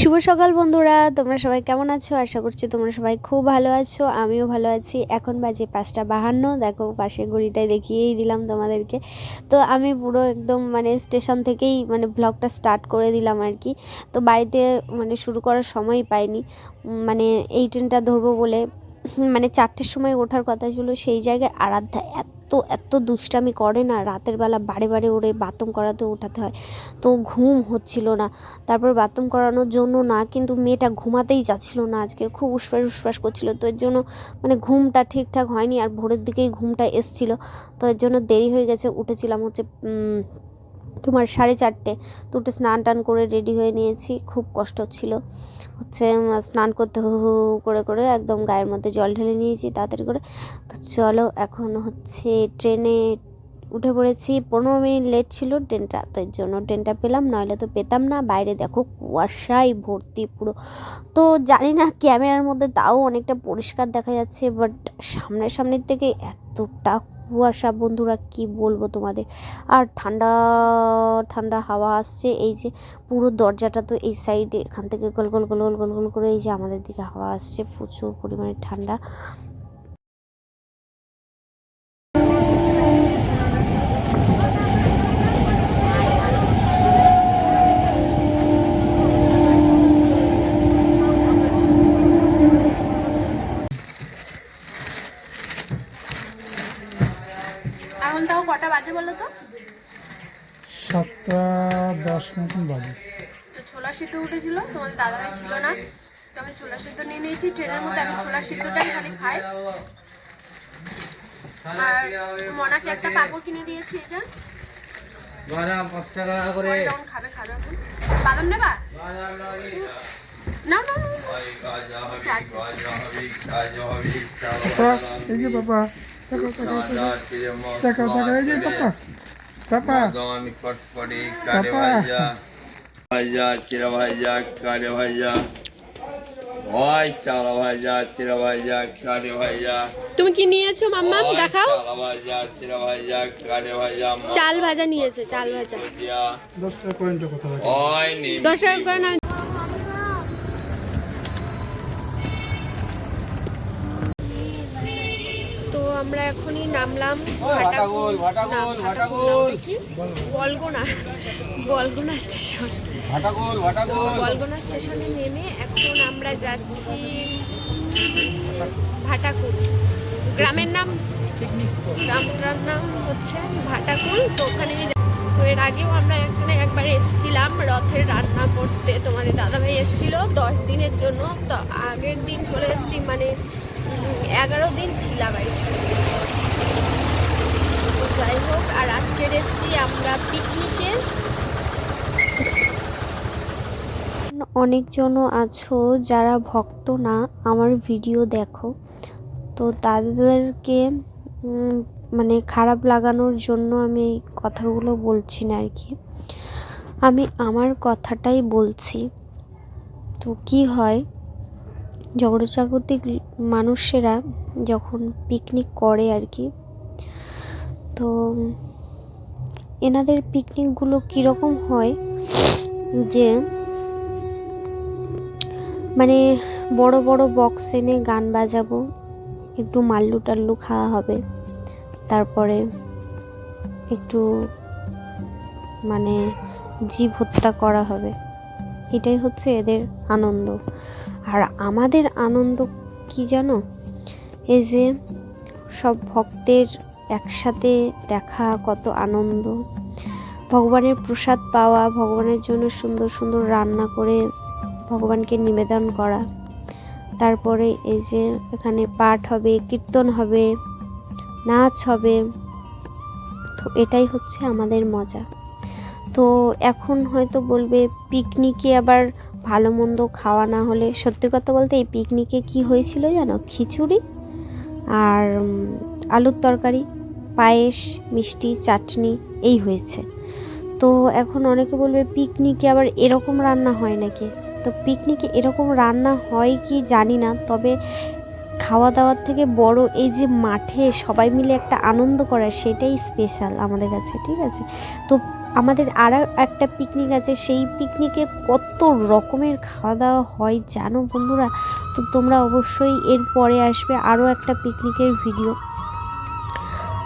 শুভ সকাল বন্ধুরা, তোমরা সবাই কেমন আছো? আশা করছি তোমরা সবাই খুব ভালো আছো, আমিও ভালো আছি। এখন বাজে পাঁচটা বাহান্ন, দেখো পাশে ঘড়িটাই দেখিয়েই দিলাম তোমাদেরকে। তো আমি পুরো একদম মানে স্টেশন থেকেই মানে ব্লগটা স্টার্ট করে দিলাম আর কি। তো বাড়িতে মানে শুরু করার সময় পাইনি। মানে এই ট্রেনটা ধরবো বলে মানে চারটের সময় ওঠার কথা ছিল, সেই জায়গায় আরাধ্যা এত এত দুষ্টামি করে না, রাতের বেলা বারে বারে ওরে বাথরুম করাতে ওঠাতে হয়। তো ঘুম হচ্ছিল না। তারপর বাথরুম করানোর জন্য না, কিন্তু মেয়েটা ঘুমাতেই যাচ্ছিল না আজকের খুব উসপাস উসপাস করছিল। তো এর জন্য মানে ঘুমটা ঠিকঠাক হয়নি, আর ভোরের দিকেই ঘুমটা এসছিল। তো এর জন্য দেরি হয়ে গেছে, উঠেছিলাম হচ্ছে তোমার সাড়ে চারটে তো উঠে স্নান টান করে রেডি হয়ে নিয়েছি, খুব কষ্ট হচ্ছিল। হচ্ছে স্নান করতে হু হু করে করে একদম গায়ের মধ্যে জল ঢেলে নিয়েছি, তাড়াতাড়ি করে। তো চলো এখন হচ্ছে ট্রেনে উঠে পড়েছি, পনেরো মিনিট লেট ছিল ট্রেনটা তো এর জন্য ট্রেনটা পেলাম, নইলে তো পেতাম না। বাইরে দেখো কুয়াশায় ভর্তি পুরো। তো জানি না ক্যামেরার মধ্যে তাও অনেকটা পরিষ্কার দেখা যাচ্ছে বাট সামনের সামনের থেকে এতটা কুয়াশা, বন্ধুরা কি বলব তোমাদের? আর ঠান্ডা ঠান্ডা হাওয়া আসছে, এই যে পুরো দরজাটা তো এই সাইডে এখান থেকে গোল গোল গোল গোল গোল গোল করে এই যে আমাদের দিকে হাওয়া আসছে, প্রচুর পরিমাণে ঠান্ডা এখন তাও কটা বাজে বলো তো? সাতটা দশ মতন বাজে। তো ছোলা সিদ্ধ উঠেছিল তোমাদের দাদাভাই ছিল না। তো আমি ছোলা সিদ্ধ নিয়ে নিয়েছি ট্রেনের মধ্যে আমি ছোলা সিদ্ধটাই খালি খাই। আর মনাকে একটা পাপড় কিনে দিয়েছি এই যে। বাদাম পাঁচ টাকা করে। খাবে খাবে। বাদাম নেবা? এই যে পাপা দেখো দেখো এই যে পাপা পাপা। ফটফটি কারে ভাজা চিরা ভাজা কারে ভাজা ওই চালা ভাজা চিরা ভাজা কারে ভাজা তুমি কি নিয়েছো মাম্মাম ওই দেখাও। চালা ভাজা চিরা ভাজা কারে ভাজা চাল ভাজা নিয়েছে চাল ভাজা। ভাজা দশ টাকা পয়েন্টের কথা লাগে ওই নিম দশ টাকা করে নামলাম। বলগোনা বলগোনা স্টেশন। বলগোনা স্টেশনে নেমে এখন আমরা যাচ্ছি ভাটাকুল। গ্রামের নাম গ্রামটার নাম হচ্ছে ভাটাকুল তো ওখানে তো এর আগেও আমরা এখানে একবার এসেছিলাম রথের রান্না করতে। তোমাদের দাদাভাই এসেছিল দশ দিনের জন্য তো আগের দিন চলে এসেছি মানে এগারো দিন ছিলাম আর যাই হোক, আর আজকের এসেছি আমরা পিকনিকে অনেকজনও আছো যারা ভক্ত না, আমার ভিডিও দেখো। তো তাদেরকে মানে খারাপ লাগানোর জন্য আমি এই কথাগুলো বলছি না আর কি। আমি আমার কথাটাই বলছি। তো কি হয়, জগৎজাগতিক মানুষেরা যখন পিকনিক করে আর কি তো, এনাদের পিকনিকগুলো কীরকম হয়? যে মানে বড় বড় বক্স এনে গান বাজাবো, একটু মাল্লু টাল্লু খাওয়া হবে, তারপরে একটু মানে জীব হত্যা করা হবে, এটাই হচ্ছে এদের আনন্দ। আর আমাদের আনন্দ কি জানো? এই যে সব ভক্তের একসাথে দেখা কত আনন্দ। ভগবানের প্রসাদ পাওয়া, ভগবানের জন্য সুন্দর সুন্দর রান্না করে ভগবানকে নিবেদন করা। তারপরে এই যে এখানে পাঠ হবে, কীর্তন হবে, নাচ হবে, তো এটাই হচ্ছে আমাদের মজা। তো এখন হয়তো বলবে, পিকনিকে আবার ভালো মন্দ খাওয়া না হলে, সত্যি কথা বলতে এই পিকনিকে কি হয়েছিল জানো? খিচুড়ি আর আলুর তরকারি। পায়েস, মিষ্টি, চাটনি, এই হয়েছে। তো এখন অনেকে বলবে, পিকনিকে আবার এরকম রান্না হয় নাকি? তো পিকনিকে এরকম রান্না হয় কি জানি না, তবে খাওয়া দাওয়ার থেকে বড় এই যে মাঠে সবাই মিলে একটা আনন্দ করা, সেটাই স্পেশাল আমাদের কাছে, ঠিক আছে? তো আমাদের আর একটা পিকনিক আছে, সেই পিকনিকে কত রকমের খাওয়া দাওয়া হয় জানো বন্ধুরা? তো তোমরা অবশ্যই এর পরে আসবে আরও একটা পিকনিকের ভিডিও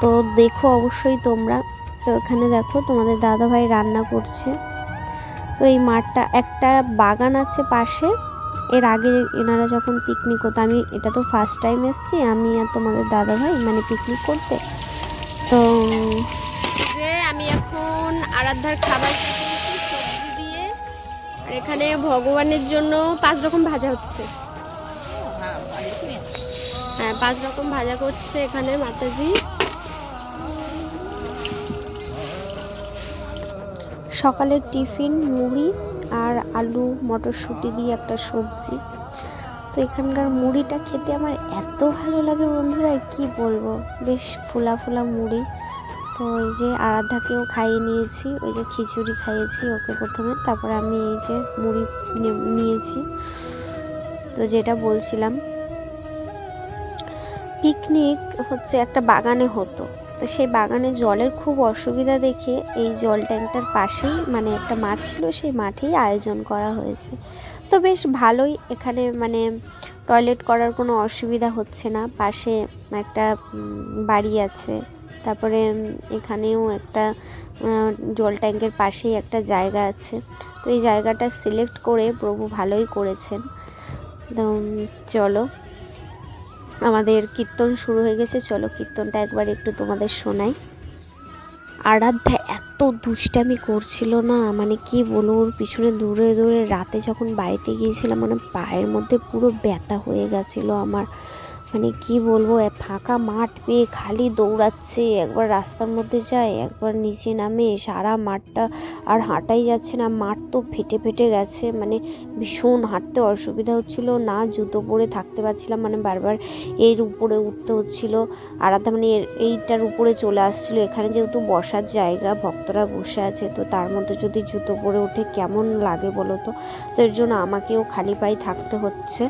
তো দেখো অবশ্যই তোমরা। তো এখানে দেখো তোমাদের দাদাভাই রান্না করছে। তো এই মাঠটা, একটা বাগান আছে পাশে। এর আগে এনারা যখন পিকনিক হতো আমি এটা তো ফার্স্ট টাইম এসছি, আমি আর তোমাদের দাদাভাই মানে পিকনিক করতে। তো যে আমি এখন আরাধ্যার খাবার দিয়ে। এখানে ভগবানের জন্য পাঁচ রকম ভাজা হচ্ছে। হ্যাঁ পাঁচ রকম ভাজা করছে এখানে মাতাজি। সকালের টিফিন, মুড়ি আর আলু, মটরশুঁটি দিয়ে একটা সবজি। তো এখানকার মুড়িটা খেতে আমার এত ভালো লাগে বন্ধুরা কি বলব? বেশ ফুলা ফুলা মুড়ি। তো ওই যে আরাধ্যাকেও খাইয়ে নিয়েছি, ওই যে খিচুড়ি খাইয়েছি ওকে প্রথমে, তারপর আমি এই যে মুড়ি নিয়েছি। তো যেটা বলছিলাম, পিকনিক হচ্ছে একটা বাগানে হতো। তো সেই বাগানে জলের খুব অসুবিধা দেখে এই জল ট্যাঙ্কটার পাশেই মানে একটা মাঠ ছিল, সেই মাঠেই আয়োজন করা হয়েছে। তো বেশ ভালোই এখানে মানে টয়লেট করার কোনো অসুবিধা হচ্ছে না। পাশে একটা বাড়ি আছে। তারপরে এখানেও একটা জল ট্যাঙ্কের পাশেই একটা জায়গা আছে। তো এই জায়গাটা সিলেক্ট করে প্রভু ভালোই করেছেন। তো চলো। আমাদের কীর্তন শুরু হয়ে গেছে। চলো কীর্তনটা একবার একটু তোমাদের শোনাই। আরাধ্যা এত দুষ্টামি করছিল না মানে কি বলো ওর পিছনে দূরে দূরে রাতে যখন বাড়িতে গিয়েছিলাম মানে পায়ের মধ্যে পুরো ব্যথা হয়ে গেছিল আমার। মানে কি বলব? ফাঁকা মাঠ পেয়ে খালি দৌড়াচ্ছে। একবার রাস্তার মধ্যে যায়, একবার নিচে নামে, সারা মাঠটা আর হাঁটাই যাচ্ছে না। মাঠ তো ফেটে ফেটে গেছে মানে ভীষণ হাঁটতে অসুবিধা হচ্ছিল। না জুতো পরে থাকতে পারছিলাম মানে বারবার এর উপরে উঠতে হচ্ছিল। আরাধ্যা মানে এর, এইটার উপরে চলে আসছিল। এখানে যেহেতু বসার জায়গা, ভক্তরা বসে আছে, তো তার মধ্যে যদি জুতো পরে ওঠে কেমন লাগে বলো তো? তো এর জন্য আমাকেও খালি পায়ে থাকতে হচ্ছে।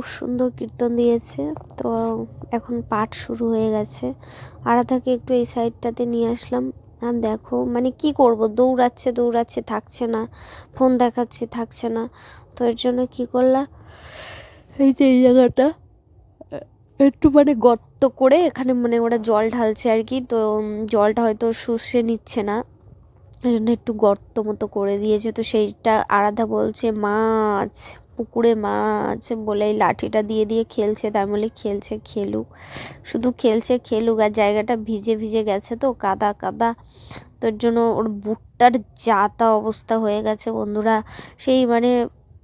খুব সুন্দর কীর্তন দিয়েছে। তো এখন পাঠ শুরু হয়ে গেছে। আরাধাকে একটু এই সাইডটাতে নিয়ে আসলাম। আর দেখো মানে কি করব? দৌড়াচ্ছে দৌড়াচ্ছে, থাকছে না। ফোন দেখাচ্ছে, থাকছে না। তো এর জন্য কি করলাম এই যে এই জায়গাটা একটু মানে গর্ত করে এখানে মানে ওরা জল ঢালছে আর কি। তো জলটা হয়তো শুষে নিচ্ছে না। এই জন্য একটু গর্ত মতো করে দিয়েছে। তো সেইটা আরাধা বলছে, মাছ। পুকুরে মা আছে বলে এই লাঠিটা দিয়ে দিয়ে খেলছে, তার বলে খেলছে খেলুক। শুধু খেলছে খেলুক আর জায়গাটা ভিজে ভিজে গেছে তো, কাদা কাদা। তোর জন্য ওর বুটটার যা তা অবস্থা হয়ে গেছে বন্ধুরা। সেই মানে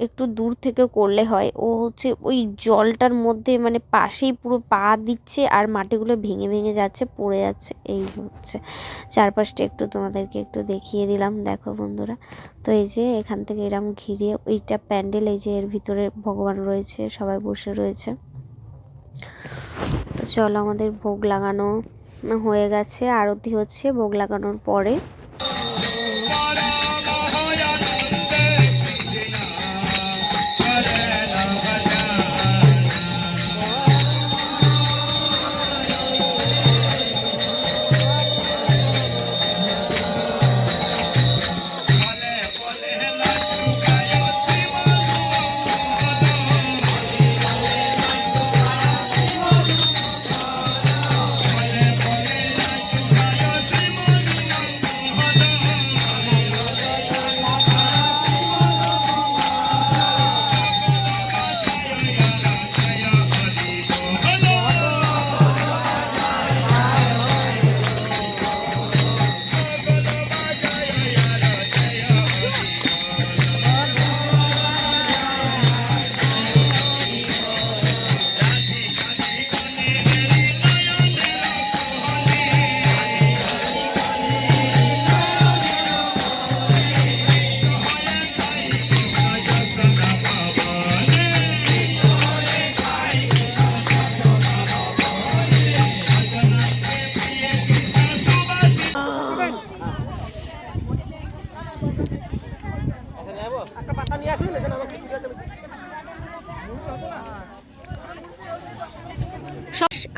একটু দূর থেকে করলে হয়। ও হচ্ছে ওই জলটার মধ্যে মানে পাশেই পুরো পা দিচ্ছে আর মাটিগুলো ভেঙে ভেঙে যাচ্ছে, পড়ে যাচ্ছে। এই হচ্ছে। চারপাশটা একটু তোমাদেরকে একটু দেখিয়ে দিলাম। দেখো বন্ধুরা। তো এই যে এখান থেকে এরম ঘিরে ওইটা প্যান্ডেল, এই যে এর ভিতরে ভগবান রয়েছে, সবাই বসে রয়েছে। তো চলো আমাদের ভোগ লাগানো হয়ে গেছে। আরতি হচ্ছে ভোগ লাগানোর পরে।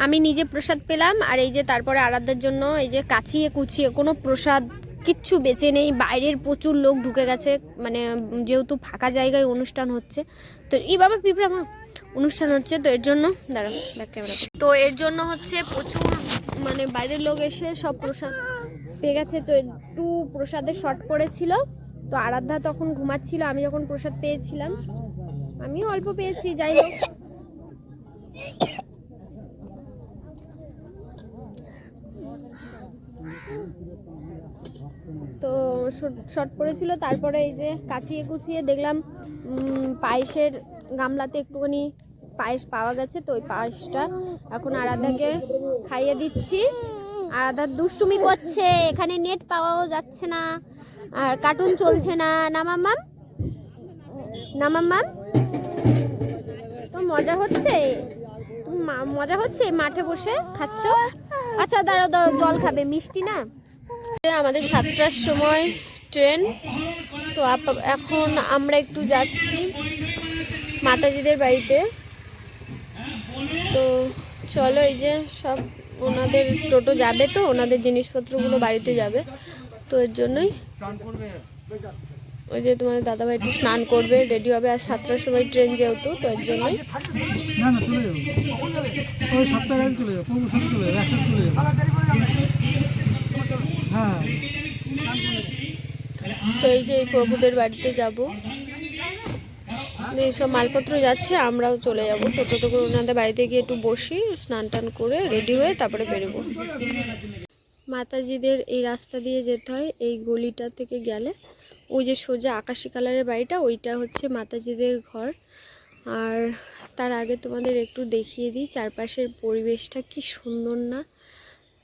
আমি নিজে প্রসাদ পেলাম, আর এই যে তারপরে আরাধ্যার জন্য এই যে কাচিয়ে কুচিয়ে কোনো প্রসাদ কিচ্ছু বেঁচে নেই, বাইরের প্রচুর লোক ঢুকে গেছে মানে যেহেতু ফাঁকা জায়গায় অনুষ্ঠান হচ্ছে, তো এই বাবা পিঁপড়া মা, অনুষ্ঠান হচ্ছে, তো এর জন্য দাঁড়া ব্যাক ক্যামেরা তো। এর জন্য হচ্ছে প্রচুর মানে বাইরের লোক এসে সব প্রসাদ পেয়ে গেছে, তো একটু প্রসাদের শর্ট পড়েছিল, তো আরাধ্যা তখন ঘুমাচ্ছিল, আমি যখন প্রসাদ পেয়েছিলাম, আমিও অল্প পেয়েছি, যাই হোক। তো শর্ট পড়েছিল, তারপরে এই যে কাচিয়ে কুচিয়ে দেখলাম পায়েসের গামলাতে একটুখানি পায়েস পাওয়া গেছে, তো ওই পায়েসটা এখন আরাধাকে খাইয়ে দিচ্ছি। আরাধার দুষ্টুমি করছে, এখানে নেট পাওয়াও যাচ্ছে না, আর কার্টুন চলছে না। না মাম্মাম না মাম্মাম তো মজা হচ্ছে? মজা হচ্ছে? মাঠে বসে খাচ্ছ? আচ্ছা দাঁড়াও দাঁড়াও, জল খাবে, মিষ্টি না? আমাদের সাতটার সময় ট্রেন, তো এখন আমরা একটু যাচ্ছি মাতাজিদের বাড়িতে। তো চলো এই যে সব ওনাদের টোটো যাবে তো, ওনাদের জিনিসপত্রগুলো বাড়িতে যাবে। তো এর জন্যই ওই যে তোমার দাদাভাই একটু স্নান করবে রেডি হবে। আর সাতটার সময় ট্রেন যেহেতু, তো এর জন্যই চলে যাব। চলে যাব। তো এই যে প্রভুদের বাড়িতে যাব। এইসব মালপত্র যাচ্ছে, আমরাও চলে যাব। টোটো তো করে ওনাদের বাড়িতে গিয়ে একটু বসি, স্নান টান করে রেডি হয়ে তারপরে বেরোবো। মাতাজিদের এই রাস্তা দিয়ে যেতে হয়, এই গলিটা থেকে গেলে। ওই যে সোজা আকাশি কালারের বাড়িটা, ওইটা হচ্ছে মাতাজিদের ঘর। আর তার আগে তোমাদের একটু দেখিয়ে দিই, চারপাশের পরিবেশটা কি সুন্দর না।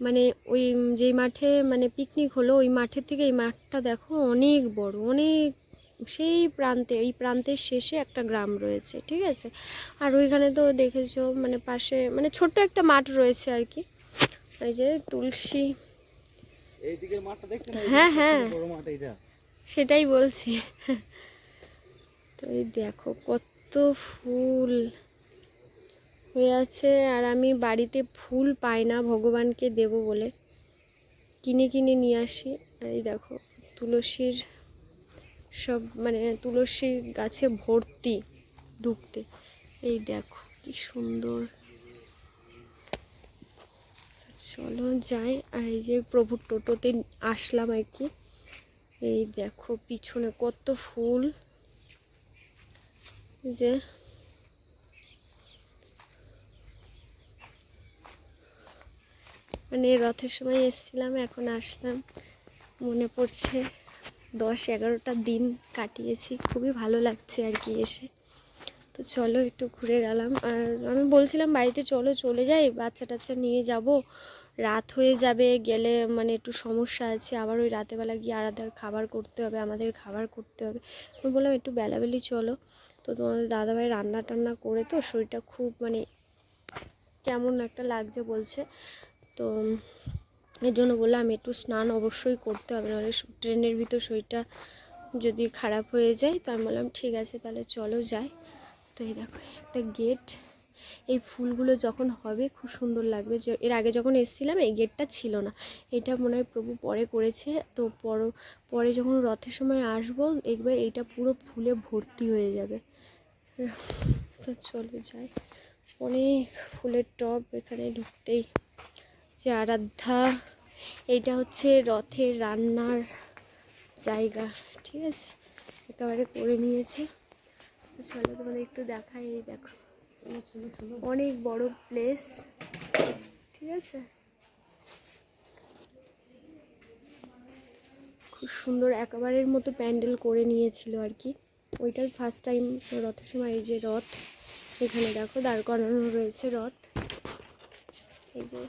মানে ওই যেই মাঠে মানে পিকনিক হলো ওই মাঠের থেকে এই মাঠটা দেখো অনেক বড় অনেক সেই প্রান্তে এই প্রান্তের শেষে একটা গ্রাম রয়েছে ঠিক আছে? আর ওইখানে তো দেখেছ মানে পাশে মানে ছোট্ট একটা মাঠ রয়েছে আর কি। এই যে তুলসী। হ্যাঁ হ্যাঁ। সেটাই বলছি। তো এই দেখো কত ফুল। হয়ে আছে আর আমি বাড়িতে ফুল পাই না, ভগবানকে দেব বলে। কিনে কিনে নিয়ে আসি। আর এই দেখো, তুলসীর সব মানে তুলসী গাছে ভর্তি ঢুকতে এই দেখো, কি সুন্দর। চলো যাই। আর এই যে প্রভুর টোটোতে আসলাম আর কি। এই দেখো, পিছনে কত ফুল। যে মানে রথের সময় এসেছিলাম, এখন আসলাম। মনে পড়ছে দশ এগারোটা দিন কাটিয়েছি। খুবই ভালো লাগছে আর কি এসে। তো চলো একটু ঘুরে গেলাম। আর আমি বলছিলাম বাড়িতে চলো, চলে যাই বাচ্চা টাচ্চা নিয়ে যাব। রাত হয়ে যাবে, গেলে মানে একটু সমস্যা আছে। আবার ওই রাতেবেলা গিয়ে আলাদার খাবার করতে হবে, আমাদের খাবার করতে হবে। আমি বললাম একটু বেলাবেলি চলো। তো তোমাদের দাদাভাই রান্না টান্না করে তো শরীরটা খুব মানে কেমন একটা লাগছে বলছে। তো এর জন্য বললাম, আমি একটু স্নান অবশ্যই করতে হবে, নাহলে ট্রেনের ভিতর শরীরটা যদি খারাপ হয়ে যায়, তো আমি বললাম, ঠিক আছে, তাহলে চলো যাই। তো এই দেখো, একটা গেট এই ফুলগুলো যখন হবে, খুব সুন্দর লাগবে। যে এর আগে যখন এসেছিলাম, এই গেটটা ছিল না। এটা মনে হয় প্রভু পরে করেছে। তো পর, পরে যখন রথের সময় আসব, দেখবে এইটা পুরো ফুলে ভর্তি হয়ে যাবে। তো চলো যাই। অনেক ফুলের টব এখানে ঢুকতেই যে আরাধ্যা এইটা হচ্ছে রথের রান্নার জায়গা, ঠিক আছে? একেবারে করে নিয়েছে। চলো তোমাদের একটু দেখাই, এই দেখো। অনেক বড় প্লেস ঠিক আছে? খুব সুন্দর, একেবারের মতো প্যান্ডেল করে নিয়েছিল আর কি। ওইটাই ফার্স্ট টাইম রথের সময়, এই যে রথ, এখানে দেখো, দাঁড় করানো রয়েছে রথ। এই যে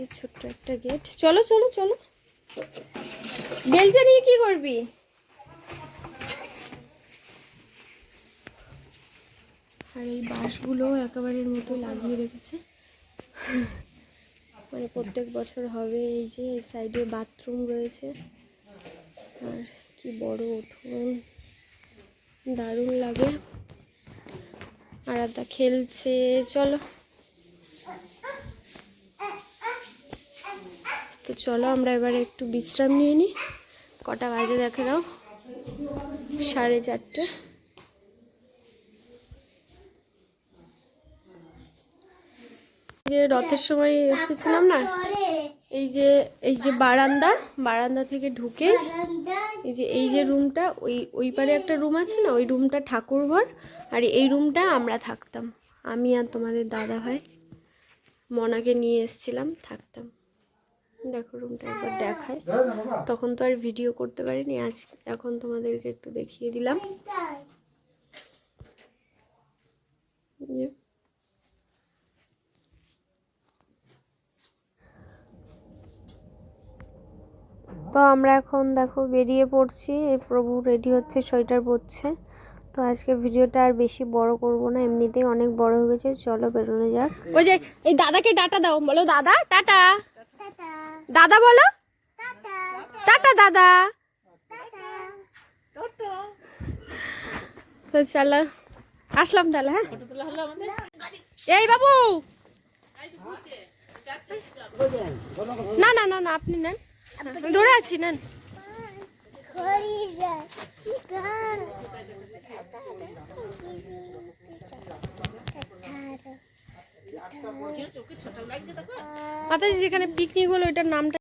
যে ছোট্ট একটা গেট চলো চলো চলো। বেলচা নিয়ে কি করবি? আর এই বাঁশগুলো একেবারের মতো লাগিয়ে রেখেছে। মানে প্রত্যেক বছর হবে এই যে, এই সাইডে বাথরুম রয়েছে। আর কি বড় উঠোন। দারুণ লাগে। আর খেলছে। চলো। তো চলো আমরা এবারে একটু বিশ্রাম নিয়ে নিই। কটা বাজে দেখে নাও। সাড়ে চারটে। যে রথের সময় এসেছিলাম না, এই যে এই যে বারান্দা বারান্দা থেকে ঢুকে এই যে এই যে রুমটা, ওই ওই পারে একটা রুম আছে না, ওই রুমটা ঠাকুর ঘর আর এই রুমটা আমরা থাকতাম। আমি আর তোমাদের দাদা ভাই মনাকে নিয়ে এসেছিলাম, থাকতাম। দেখো রুমটা একবার দেখায় তখন তো আর ভিডিও করতে পারিনি আজ এখন তোমাদেরকে একটু দেখিয়ে দিলাম। যে তো আমরা এখন দেখো বেরিয়ে পড়ছি এই প্রভু রেডি হচ্ছে সোয়েটার পরছে। তো আজকে ভিডিওটা আর বেশি বড় করব না এমনিতেই অনেক বড় হয়ে গেছে চলো বেরোনো যাক। ওই যে এই দাদাকে ডাটা দাও বলো দাদা টাটা। দাদা বলো? টাটা। দাদা। তো চলো আসলাম তাহলে হ্যাঁ? এই বাবু! না না না না আপনি নেন। দৌড়ে আছি নেন। মাতাজি যেখানে পিকনিক হলো ওইটার নামটা